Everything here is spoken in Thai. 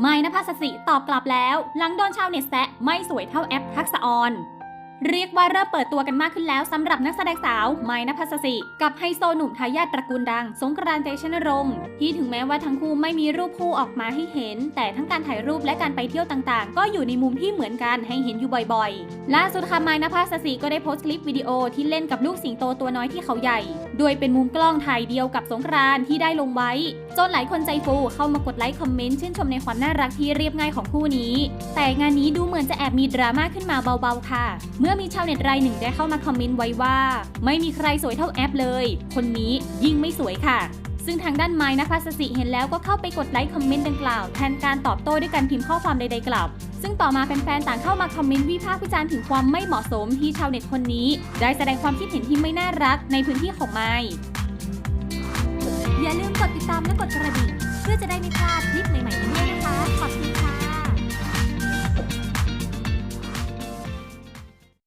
ไม่นภัสสิตอบกลับแล้ว หลังโดนชาวเน็ตแซะไม่สวยเท่าแอปทักษะออน เรียกว่าเริ่มเปิดตัวกันมากขึ้นแล้วสำหรับนักแสดงสาวไม้นภัสสิกับไฮโซหนุ่มทายาทตระกูลดัง สงกรานต์เตชนรงค์ที่ถึงแม้ว่าทั้งคู่ไม่มีรูปคู่ออกมาให้เห็น แต่ทั้งการถ่ายรูปและการไปเที่ยวต่างๆ ก็อยู่ในมุมที่เหมือนกันให้เห็นอยู่บ่อยๆ ล่าสุดค่ะไม้นภัสสิก็ได้โพสต์คลิปวิดีโอที่เล่นกับลูกสิงโตตัวน้อยที่เขาใหญ่ โดยเป็นมุมกล้องถ่ายเดียวกับสงกรานต์ที่ได้ลงไว้ จนหลายคนใจฟูเข้ามากดไลค์คอมเมนต์ชื่นชมในความน่ารักที่เรียบง่ายของคู่นี้ แต่งานนี้ดูเหมือนจะแอบมีดราม่าขึ้นมาเบาๆค่ะมื่อมีชาวเน็ตรายหนึ่งได้เข้ามาคอมเมนต์ไว้ว่า ไม่มีใครสวยเท่าแอปเลย คนนี้ยิ่งไม่สวยค่ะ ซึ่งทางด้านไม้นภัสสิเห็นแล้วก็เข้าไปกดไลค์คอมเมนต์ดังกล่าวแทนการตอบโต้ด้วยการพิมพ์ข้อความใดๆกลับ ซึ่งต่อมาแฟนๆต่างเข้ามาคอมเมนต์วิพากษ์วิจารณ์ถึงความไม่เหมาะสมที่ชาวเน็ตคนนี้ ได้แสดงความคิดเห็นที่ไม่น่ารักในพื้นที่ของไม้อย่าลืมกดติดตามและกดกระดิ่งเพื่อจะได้ไม่พลาดคลิปใหม่